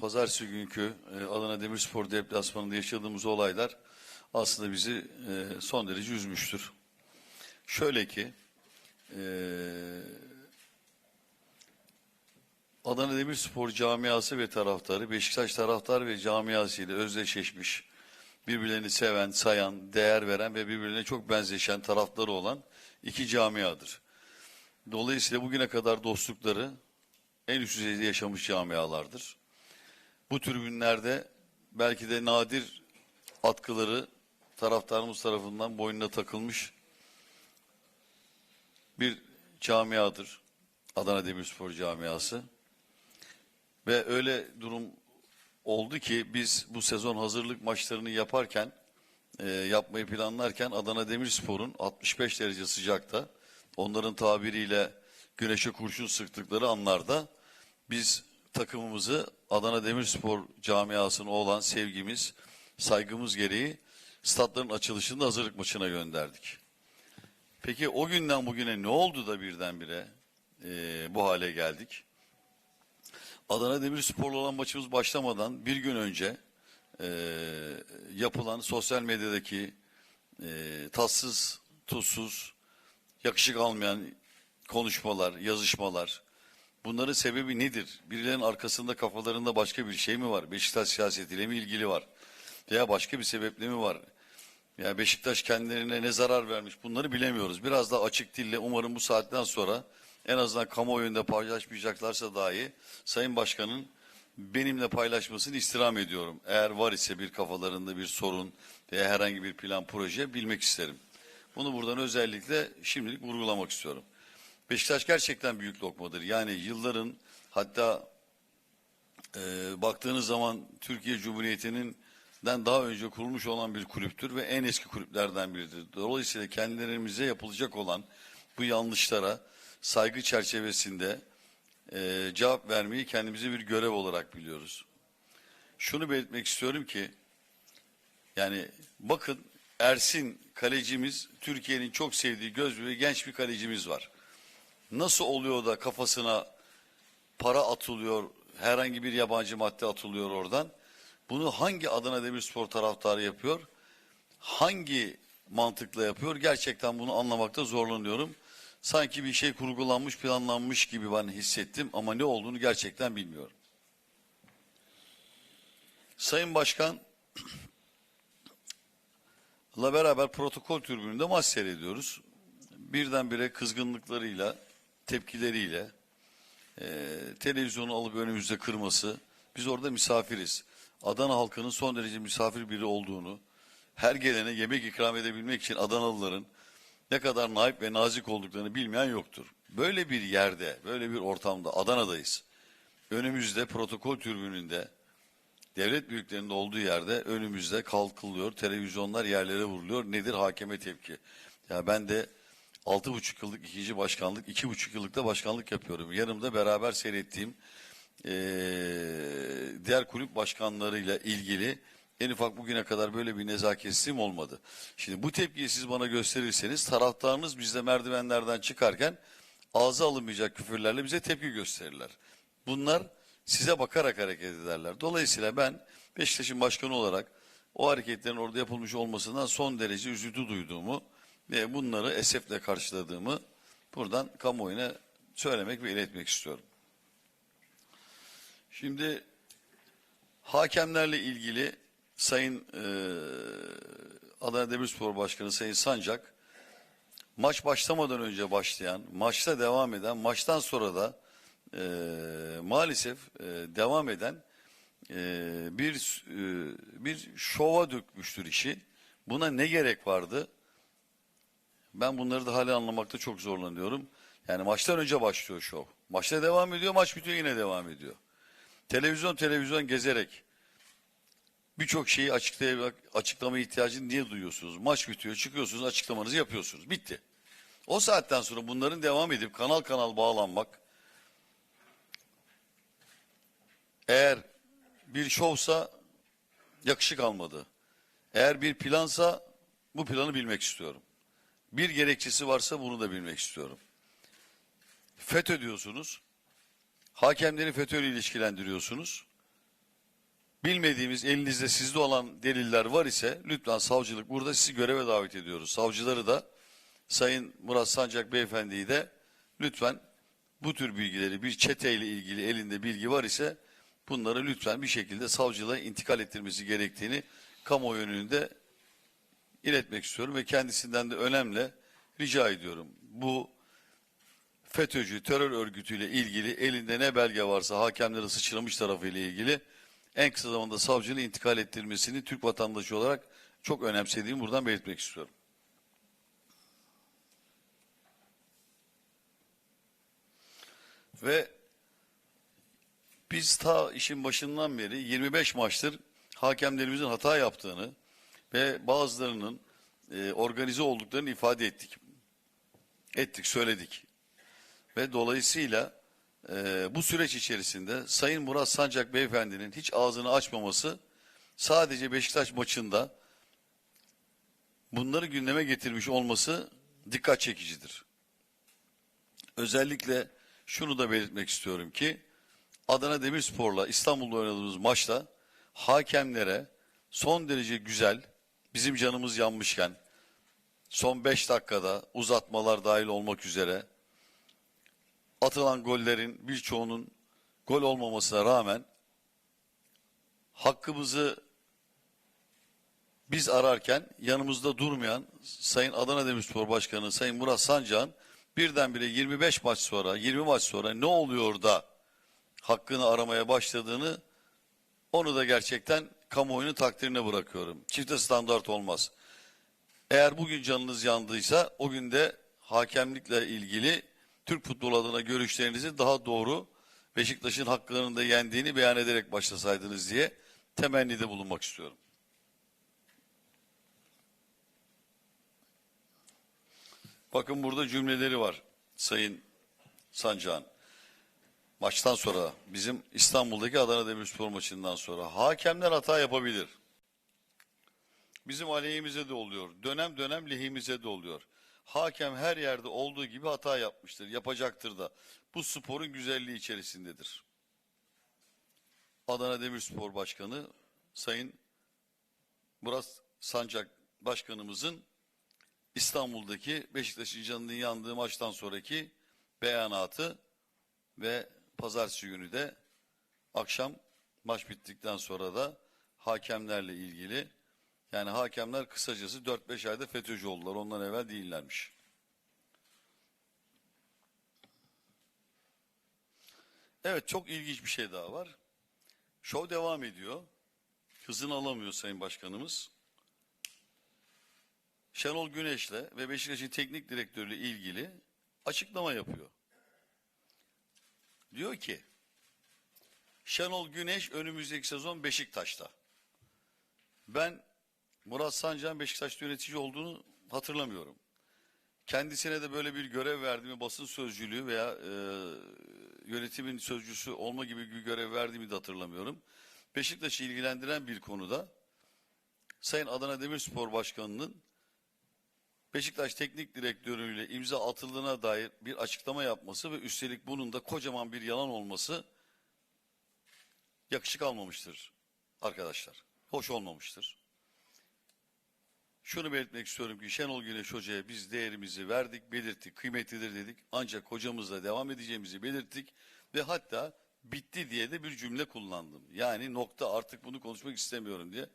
pazartesi günkü e, Adana Demirspor deplasmanında yaşadığımız olaylar aslında bizi e, son derece üzmüştür. Şöyle ki e, Adana Demirspor camiası ve taraftarı Beşiktaş taraftar ve camiası ile özdeşleşmiş, birbirlerini seven, sayan, değer veren ve birbirine çok benzeşen tarafları olan iki camiadır. Dolayısıyla bugüne kadar dostlukları en üst düzeyde yaşamış camialardır. Bu tribünlerde belki de nadir atkıları taraftarımız tarafından boynuna takılmış bir camiadır. Adana Demirspor camiası. Ve öyle durum oldu ki biz bu sezon hazırlık maçlarını yaparken, e, yapmayı planlarken Adana Demirspor'un 65 derece sıcakta, onların tabiriyle güneşe kurşun sıktıkları anlarda biz takımımızı Adana Demirspor camiasına olan sevgimiz, saygımız gereği statların açılışında hazırlık maçına gönderdik. Peki o günden bugüne ne oldu da birdenbire e, bu hale geldik? Adana Demirspor'la olan maçımız başlamadan bir gün önce e, yapılan sosyal medyadaki e, tatsız, tuzsuz, yakışık almayan konuşmalar, yazışmalar, bunların sebebi nedir? Birilerinin arkasında kafalarında başka bir şey mi var? Beşiktaş siyasetiyle mi ilgili var? Veya başka bir sebeple mi var? Ya Beşiktaş kendilerine ne zarar vermiş bunları bilemiyoruz. Biraz daha açık dille umarım bu saatten sonra en azından kamuoyunda paylaşmayacaklarsa dahi Sayın Başkan'ın benimle paylaşmasını istirham ediyorum. Eğer var ise bir kafalarında bir sorun veya herhangi bir plan proje bilmek isterim. Bunu buradan özellikle şimdilik vurgulamak istiyorum. Beşiktaş gerçekten büyük lokmadır. Yani yılların hatta e, baktığınız zaman Türkiye Cumhuriyeti'nin den daha önce kurulmuş olan bir kulüptür ve en eski kulüplerden biridir. Dolayısıyla kendilerimize yapılacak olan bu yanlışlara saygı çerçevesinde e, cevap vermeyi kendimize bir görev olarak biliyoruz. Şunu belirtmek istiyorum ki yani bakın Ersin kalecimiz Türkiye'nin çok sevdiği göz ve genç bir kalecimiz var. Nasıl oluyor da kafasına para atılıyor, herhangi bir yabancı madde atılıyor oradan? Bunu hangi Adana Demirspor taraftarı yapıyor? Hangi mantıkla yapıyor? Gerçekten bunu anlamakta zorlanıyorum. Sanki bir şey kurgulanmış, planlanmış gibi ben hissettim ama ne olduğunu gerçekten bilmiyorum. Sayın Başkan la beraber protokol tribününde maç seyrediyoruz. Birdenbire kızgınlıklarıyla, tepkileriyle, e, televizyonu alıp önümüzde kırması, biz orada misafiriz. Adana halkının son derece misafir biri olduğunu, her gelene yemek ikram edebilmek için Adanalıların ne kadar naip ve nazik olduklarını bilmeyen yoktur. Böyle bir yerde, böyle bir ortamda Adana'dayız. Önümüzde protokol türbününde, devlet büyüklerinde olduğu yerde önümüzde kalkılıyor, televizyonlar yerlere vuruluyor. Nedir hakeme tepki? Ya ben de altı buçuk yıllık ikinci başkanlık, iki buçuk yıllıkta başkanlık yapıyorum. Yanımda beraber seyrettiğim eee, diğer kulüp başkanlarıyla ilgili en ufak bugüne kadar böyle bir nezaketsizliğim olmadı. Şimdi bu tepkiyi siz bana gösterirseniz taraftarınız bizde merdivenlerden çıkarken ağza alınmayacak küfürlerle bize tepki gösterirler. Bunlar size bakarak hareket ederler. Dolayısıyla ben Beşiktaş'ın başkanı olarak o hareketlerin orada yapılmış olmasından son derece üzüntü duyduğumu bunları esefle karşıladığımı buradan kamuoyuna söylemek ve iletmek istiyorum. Şimdi hakemlerle ilgili Sayın e, Adana Demirspor Başkanı Sayın Sancak maç başlamadan önce başlayan, maçta devam eden, maçtan sonra da e, maalesef e, devam eden e, bir e, bir şova dökmüştür işi. Buna ne gerek vardı? Ben bunları da hala anlamakta çok zorlanıyorum. Yani maçtan önce başlıyor şov. Maçta devam ediyor, maç bitiyor yine devam ediyor. Televizyon televizyon gezerek birçok şeyi açıklayarak, açıklama ihtiyacını niye duyuyorsunuz? Maç bitiyor, çıkıyorsunuz, açıklamanızı yapıyorsunuz. Bitti. O saatten sonra bunların devam edip kanal kanal bağlanmak eğer bir şovsa yakışık almadı. Eğer bir plansa bu planı bilmek istiyorum. Bir gerekçesi varsa bunu da bilmek istiyorum. FETÖ diyorsunuz. Hakemleri FETÖ ile ilişkilendiriyorsunuz. bilmediğimiz elinizde sizde olan deliller var ise lütfen savcılık burada sizi göreve davet ediyoruz. Savcıları da Sayın Murat Sancak Beyefendi'yi de lütfen bu tür bilgileri bir çeteyle ilgili elinde bilgi var ise bunları lütfen bir şekilde savcılığa intikal ettirmesi gerektiğini kamuoyu önünde iletmek istiyorum ve kendisinden de önemli rica ediyorum. Bu FETÖ'cü terör örgütüyle ilgili elinde ne belge varsa hakemlere sıçramış tarafıyla ilgili en kısa zamanda savcının intikal ettirmesini Türk vatandaşı olarak çok önemsediğimi buradan belirtmek istiyorum. Ve biz ta işin başından beri 25 maçtır hakemlerimizin hata yaptığını ve bazılarının e, organize olduklarını ifade ettik. Ettik, söyledik. Ve dolayısıyla e, bu süreç içerisinde Sayın Murat Sancak Beyefendi'nin hiç ağzını açmaması sadece Beşiktaş maçında bunları gündeme getirmiş olması dikkat çekicidir. Özellikle şunu da belirtmek istiyorum ki Adana Demirspor'la İstanbul'da oynadığımız maçta hakemlere son derece güzel bizim canımız yanmışken son 5 dakikada uzatmalar dahil olmak üzere atılan gollerin birçoğunun gol olmamasına rağmen hakkımızı biz ararken yanımızda durmayan Sayın Adana Demirspor Başkanı Sayın Murat Sancan birdenbire 25 maç sonra 20 maç sonra ne oluyor da hakkını aramaya başladığını onu da gerçekten kamuoyunun takdirine bırakıyorum. Çifte standart olmaz. Eğer bugün canınız yandıysa o gün de hakemlikle ilgili Türk futbol adına görüşlerinizi daha doğru Beşiktaş'ın haklarını da yendiğini beyan ederek başlasaydınız diye temennide bulunmak istiyorum. Bakın burada cümleleri var Sayın Sancağ'ın. Maçtan sonra bizim İstanbul'daki Adana Demirspor maçından sonra hakemler hata yapabilir. Bizim aleyhimize de oluyor. Dönem dönem lehimize de oluyor. Hakem her yerde olduğu gibi hata yapmıştır, yapacaktır da. Bu sporun güzelliği içerisindedir. Adana Demirspor Başkanı Sayın Murat Sancak Başkanımızın İstanbul'daki Beşiktaş'ın canının yandığı maçtan sonraki beyanatı ve pazartesi günü de akşam maç bittikten sonra da hakemlerle ilgili yani hakemler kısacası 4-5 ayda FETÖ'cü oldular. Ondan evvel değillermiş. Evet çok ilginç bir şey daha var. Şov devam ediyor. Hızını alamıyor Sayın Başkanımız. Şenol Güneş'le ve Beşiktaş'ın teknik direktörüyle ilgili açıklama yapıyor. Diyor ki Şenol Güneş önümüzdeki sezon Beşiktaş'ta. Ben Murat Sancan Beşiktaş'ta yönetici olduğunu hatırlamıyorum. Kendisine de böyle bir görev verdiğimi basın sözcülüğü veya e, yönetimin sözcüsü olma gibi bir görev verdiğimi de hatırlamıyorum. Beşiktaş'ı ilgilendiren bir konuda Sayın Adana Demirspor Başkanı'nın Beşiktaş Teknik Direktörü'yle imza atıldığına dair bir açıklama yapması ve üstelik bunun da kocaman bir yalan olması yakışık almamıştır arkadaşlar. Hoş olmamıştır. Şunu belirtmek istiyorum ki Şenol Güneş Hoca'ya biz değerimizi verdik, belirttik, kıymetlidir dedik. Ancak hocamızla devam edeceğimizi belirttik ve hatta bitti diye de bir cümle kullandım. Yani nokta artık bunu konuşmak istemiyorum diye.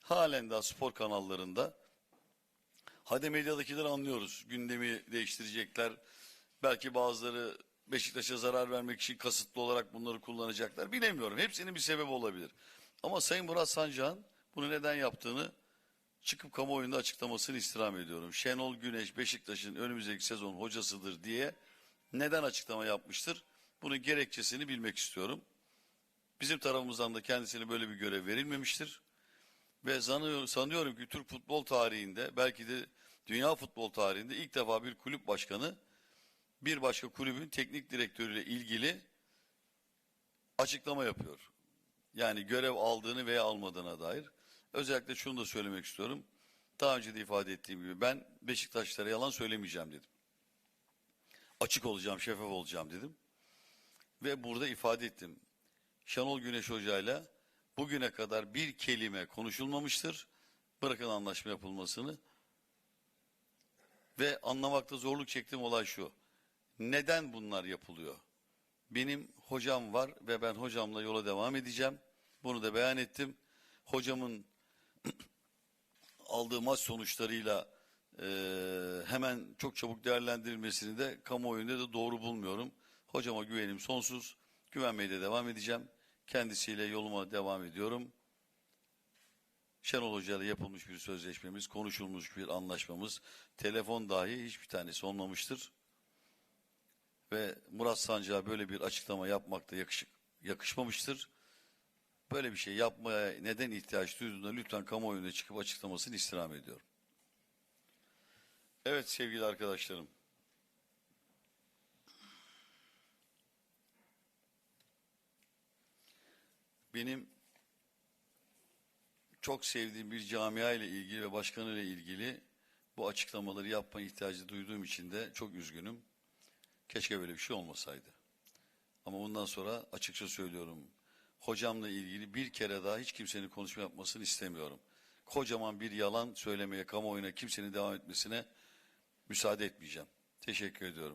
Halen daha spor kanallarında Hadi medyadakileri anlıyoruz. Gündemi değiştirecekler. Belki bazıları Beşiktaş'a zarar vermek için kasıtlı olarak bunları kullanacaklar. Bilemiyorum. Hepsinin bir sebebi olabilir. Ama Sayın Murat Sancak'ın bunu neden yaptığını çıkıp kamuoyunda açıklamasını istirham ediyorum. Şenol Güneş Beşiktaş'ın önümüzdeki sezon hocasıdır diye neden açıklama yapmıştır? Bunun gerekçesini bilmek istiyorum. Bizim tarafımızdan da kendisine böyle bir görev verilmemiştir. Ve sanıyorum, sanıyorum ki Türk futbol tarihinde belki de dünya futbol tarihinde ilk defa bir kulüp başkanı bir başka kulübün teknik direktörüyle ilgili açıklama yapıyor. Yani görev aldığını veya almadığına dair. Özellikle şunu da söylemek istiyorum. Daha önce de ifade ettiğim gibi ben Beşiktaşlara yalan söylemeyeceğim dedim. Açık olacağım, şeffaf olacağım dedim. Ve burada ifade ettim. Şenol Güneş Hoca ile bugüne kadar bir kelime konuşulmamıştır. Bırakın anlaşma yapılmasını. Ve anlamakta zorluk çektiğim olay şu. Neden bunlar yapılıyor? Benim hocam var ve ben hocamla yola devam edeceğim. Bunu da beyan ettim. Hocamın aldığı maç sonuçlarıyla e, hemen çok çabuk değerlendirilmesini de kamuoyunda da doğru bulmuyorum. Hocama güvenim sonsuz. Güvenmeye de devam edeceğim. Kendisiyle yoluma devam ediyorum. Şenol Hoca ile yapılmış bir sözleşmemiz, konuşulmuş bir anlaşmamız, telefon dahi hiçbir tanesi olmamıştır. Ve Murat Sancı'ya böyle bir açıklama yapmak da yakışık, yakışmamıştır. Böyle bir şey yapmaya neden ihtiyaç duyduğunda lütfen kamuoyuna çıkıp açıklamasını istirham ediyorum. Evet sevgili arkadaşlarım. Benim çok sevdiğim bir camia ile ilgili ve başkanı ile ilgili bu açıklamaları yapma ihtiyacı duyduğum için de çok üzgünüm. Keşke böyle bir şey olmasaydı. Ama bundan sonra açıkça söylüyorum. Hocamla ilgili bir kere daha hiç kimsenin konuşma yapmasını istemiyorum. Kocaman bir yalan söylemeye, kamuoyuna kimsenin devam etmesine müsaade etmeyeceğim. Teşekkür ediyorum.